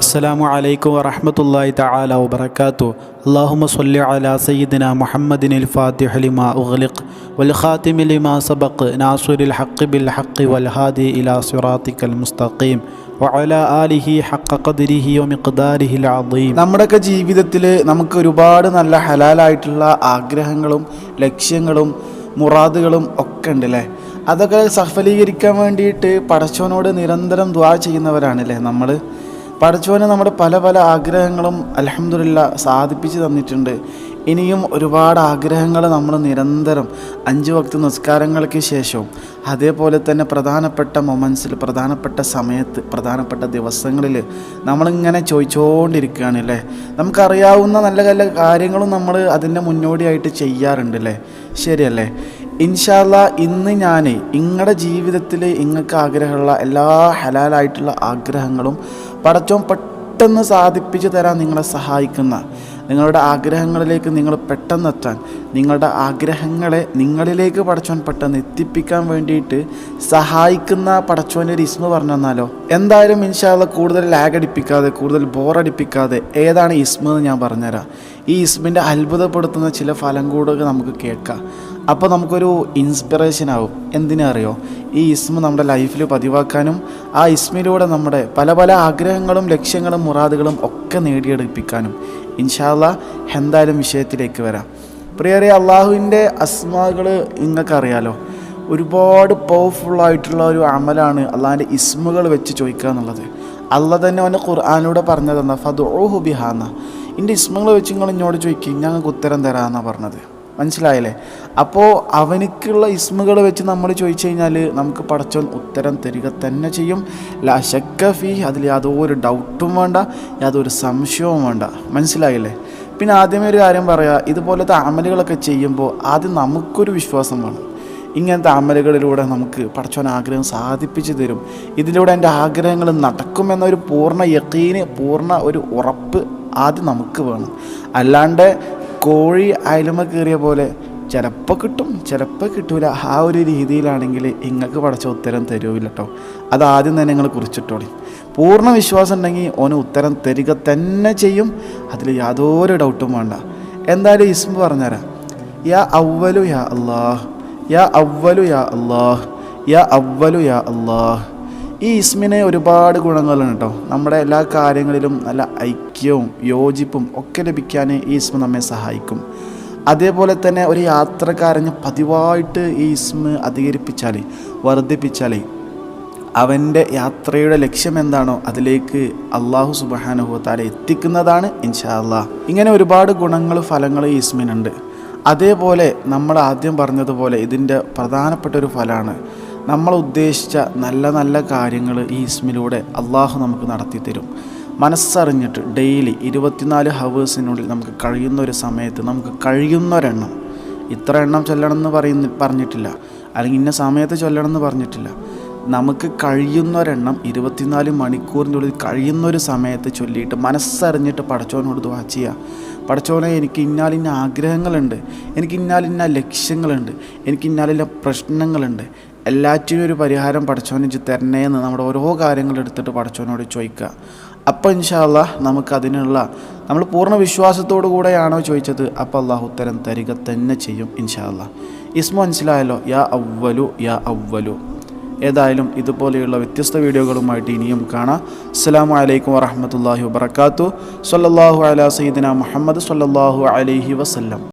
അസ്സലാമു അലൈക്കും വറഹ്മത്തുള്ളാഹി തആല വബറകാതു അല്ലാഹുമ്മ സ്വല്ലി അലാ സയ്യിദിന മുഹമ്മദിനിൽ ഫാത്തിഹ ലിമാ ഉഗ്ലിഖ് വൽ ഖാതിമി ലിമാ സബഖ് നാസുരിൽ ഹഖ് ബിൽ ഹഖ് വൽ ഹാദി ഇലാ സിറാത്തിക്കൽ മുസ്തഖീം വഅലാ ആലിഹി ഹഖ ഖദ്രിഹി വമിഖ്ദാരിഹിൽ അദീം. നമ്മുടെയൊക്കെ ജീവിതത്തിൽ നമുക്ക് ഒരുപാട് നല്ല ഹലാലായിട്ടുള്ള ആഗ്രഹങ്ങളും ലക്ഷ്യങ്ങളും മുറാദുകളും ഒക്കെ ഉണ്ട് അല്ലേ അതൊക്കെ സഫലീകരിക്കാൻ വേണ്ടിയിട്ട് പടച്ചോനോട് നിരന്തരം ദ്വാ ചെയ്യുന്നവരാണല്ലേ നമ്മൾ പടച്ചോനെ നമ്മുടെ പല പല ആഗ്രഹങ്ങളും അലഹമില്ല സാധിപ്പിച്ച് തന്നിട്ടുണ്ട്. ഇനിയും ഒരുപാട് ആഗ്രഹങ്ങൾ നമ്മൾ നിരന്തരം അഞ്ച് വക്ത നിസ്കാരങ്ങൾക്ക് ശേഷവും അതേപോലെ തന്നെ പ്രധാനപ്പെട്ട മൊമെൻസിൽ പ്രധാനപ്പെട്ട സമയത്ത് പ്രധാനപ്പെട്ട ദിവസങ്ങളിൽ നമ്മളിങ്ങനെ ചോദിച്ചുകൊണ്ടിരിക്കുകയാണ് അല്ലേ നമുക്കറിയാവുന്ന നല്ല നല്ല കാര്യങ്ങളും നമ്മൾ അതിന്റെ മുന്നോടിയായിട്ട് ചെയ്യാറുണ്ട് അല്ലേ ശരിയല്ലേ? ഇൻഷാല്ല ഇന്ന് ഞാൻ നിങ്ങളുടെ ജീവിതത്തിൽ നിങ്ങൾക്ക് ആഗ്രഹമുള്ള എല്ലാ ഹലാലായിട്ടുള്ള ആഗ്രഹങ്ങളും പടച്ചോം പെട്ടെന്ന് സാധിപ്പിച്ചു തരാൻ നിങ്ങളെ സഹായിക്കുന്ന നിങ്ങളുടെ ആഗ്രഹങ്ങളിലേക്ക് നിങ്ങൾ പെട്ടെന്നെത്താൻ നിങ്ങളുടെ ആഗ്രഹങ്ങളെ നിങ്ങളിലേക്ക് പടച്ചോൻ പെട്ടെന്ന് എത്തിപ്പിക്കാൻ വേണ്ടിയിട്ട് സഹായിക്കുന്ന പടച്ചോന്റെ ഒരു ഇസ്മ പറഞ്ഞു തന്നാലോ എന്തായാലും ഇൻഷാല്ല കൂടുതൽ ലാഗ് അടിപ്പിക്കാതെ കൂടുതൽ ബോറടിപ്പിക്കാതെ ഏതാണ് ഇസ്മ എന്ന് ഞാൻ പറഞ്ഞുതരാം. ഈ ഇസ്മിന്റെ അത്ഭുതപ്പെടുത്തുന്ന ചില ഫലം കൂടെ നമുക്ക് കേൾക്കാം. അപ്പോൾ നമുക്കൊരു ഇൻസ്പിറേഷൻ ആവും. എന്തിനാ അറിയോ? ഈ ഇസ്മ നമ്മുടെ ലൈഫിൽ പതിവാക്കാനും ആ ഇസ്മിലൂടെ നമ്മുടെ പല പല ആഗ്രഹങ്ങളും ലക്ഷ്യങ്ങളും മുറാദുകളും ഒക്കെ നേടിയെടുപ്പിക്കാനും ഇൻഷാല്ല എന്തായാലും വിഷയത്തിലേക്ക് വരാം. പ്രിയരെ അള്ളാഹുവിന്റെ അസ്മാകൾ നിങ്ങൾക്കറിയാലോ? ഒരുപാട് പവർഫുള്ളായിട്ടുള്ള ഒരു അമലാണ് അള്ളാഹിന്റെ ഇസ്മുകൾ വെച്ച് ചോദിക്കുക എന്നുള്ളത്. അല്ല തന്നെ അവന്റെ ഖുർആാനിലൂടെ പറഞ്ഞതെന്നാ ഫദുഹു ബിഹാന്ന എന്റെ ഇസ്മുകൾ വെച്ച് നിങ്ങൾ ഇങ്ങോട്ട് ചോദിക്കും ഞങ്ങൾക്ക് ഉത്തരം തരാമെന്നാണ് പറഞ്ഞത്. മനസ്സിലായല്ലേ? അപ്പോൾ അവനക്കുള്ള ഇസ്മുകൾ വെച്ച് നമ്മൾ ചോദിച്ചു കഴിഞ്ഞാൽ നമുക്ക് പടച്ചോൻ ഉത്തരം തരിക തന്നെ ചെയ്യും. ലശക്ക ശക്ക ഫീ അതിൽ യാതൊരു ഡൗട്ടും വേണ്ട യാതൊരു സംശയവും വേണ്ട. മനസ്സിലായില്ലേ? പിന്നെ ആദ്യമേ ഒരു കാര്യം പറയാം ഇതുപോലത്തെ അമലുകളൊക്കെ ചെയ്യുമ്പോൾ ആദ്യം നമുക്കൊരു വിശ്വാസം വേണം. ഇങ്ങനത്തെ അമലുകളിലൂടെ നമുക്ക് പടച്ചോൻ ആഗ്രഹം സാധിപ്പിച്ചു തരും. ഇതിലൂടെ എന്റെ ആഗ്രഹങ്ങൾ നടക്കുമെന്നൊരു പൂർണ യക്കീന് പൂർണ ഒരു ഉറപ്പ് ആദ്യം നമുക്ക് വേണം. അല്ലാണ്ട് കോഴി അയലുമ കയറിയ പോലെ ചിലപ്പോൾ കിട്ടും ചിലപ്പോൾ കിട്ടൂല. ആ ഒരു രീതിയിലാണെങ്കിൽ നിങ്ങൾക്ക് പഠിച്ച ഉത്തരം തരൂല കേട്ടോ അത് ആദ്യം തന്നെ നിങ്ങൾ കുറിച്ചിട്ടോളി. പൂർണ വിശ്വാസം ഉണ്ടെങ്കിൽ ഓന് ഉത്തരം തരിക തന്നെ ചെയ്യും. അതിൽ യാതൊരു ഡൗട്ടും വേണ്ട. എന്തായാലും ഇസ്മ പറഞ്ഞുതരാം. യാ അവലു യാ അള്ളാഹ് യാ അവലു യാ അള്ളാഹ് യാ അവലു യാ അള്ളാഹ് ഈ ഇസ്മിന് ഒരുപാട് ഗുണങ്ങളുണ്ട് കേട്ടോ നമ്മുടെ എല്ലാ കാര്യങ്ങളിലും നല്ല ഐക്യവും യോജിപ്പും ഒക്കെ ലഭിക്കാൻ ഈ ഇസ്മ നമ്മെ സഹായിക്കും. അതേപോലെ തന്നെ ഒരു യാത്രക്കാരന് പതിവായിട്ട് ഈ ഇസ്മ അധികരിപ്പിച്ചാൽ വർദ്ധിപ്പിച്ചാൽ അവന്റെ യാത്രയുടെ ലക്ഷ്യം എന്താണോ അതിലേക്ക് അള്ളാഹു സുബാനുഭവത്താലെ എത്തിക്കുന്നതാണ് ഇൻഷാ അള്ളാഹ് ഇങ്ങനെ ഒരുപാട് ഗുണങ്ങൾ ഫലങ്ങൾ ഈ ഇസ്മിനുണ്ട്. അതേപോലെ നമ്മൾ ആദ്യം പറഞ്ഞതുപോലെ ഇതിന്റെ പ്രധാനപ്പെട്ട ഒരു ഫലമാണ് നമ്മൾ ഉദ്ദേശിച്ച നല്ല നല്ല കാര്യങ്ങൾ ഈ ഇസ്മിലൂടെ അള്ളാഹു നമുക്ക് നടത്തി തരും മനസ്സറിഞ്ഞിട്ട് ഡെയിലി ഇരുപത്തിനാല് ഹവേഴ്സിനുള്ളിൽ നമുക്ക് കഴിയുന്ന ഒരു സമയത്ത് നമുക്ക് കഴിയുന്ന കഴിയുന്നൊരെണ്ണം ഇത്ര എണ്ണം ചൊല്ലണം എന്ന് പറയുന്ന പറഞ്ഞിട്ടില്ല. അല്ലെങ്കിൽ ഇന്ന സമയത്ത് ചൊല്ലണം എന്ന് പറഞ്ഞിട്ടില്ല. നമുക്ക് കഴിയുന്നൊരെണ്ണം ഇരുപത്തിനാല് മണിക്കൂറിനുള്ളിൽ കഴിയുന്നൊരു സമയത്ത് ചൊല്ലിയിട്ട് മനസ്സറിഞ്ഞിട്ട് പടച്ചോനോട് ദ്വാ ചെയ്യുക പടച്ചോനെ എനിക്ക് ഇന്നാലിന്ന ആഗ്രഹങ്ങളുണ്ട്. എനിക്ക് ഇന്നാലിന്ന ലക്ഷ്യങ്ങളുണ്ട്. എനിക്ക് ഇന്നാലിന്ന പ്രശ്നങ്ങളുണ്ട്. എല്ലാറ്റിനും ഒരു പരിഹാരം പടച്ചോനിച്ച് തരണേ എന്ന് നമ്മുടെ ഓരോ കാര്യങ്ങൾ എടുത്തിട്ട് പടച്ചോനോട് ചോദിക്കുക. അപ്പോൾ ഇൻഷാല്ല നമുക്കതിനുള്ള നമ്മൾ പൂർണ വിശ്വാസത്തോടു കൂടെയാണോ ചോദിച്ചത്? അപ്പോൾ അള്ളാഹു ഉത്തരം തരിക തന്നെ ചെയ്യും ഇൻഷാല്ല ഇസ്മ മനസ്സിലായല്ലോ? യാ അവ്വലു യാ അവ്വലു. ഏതായാലും ഇതുപോലെയുള്ള വ്യത്യസ്ത വീഡിയോകളുമായിട്ട് ഇനിയും കാണാം. അസ്സാം വലൈക്കും വറഹമത്തല്ലാഹി വാത്തു സല്ലാഹു അല സയ്യിദിന മുഹമ്മദ് സല്ലാഹു അലൈഹി വസല്ലം.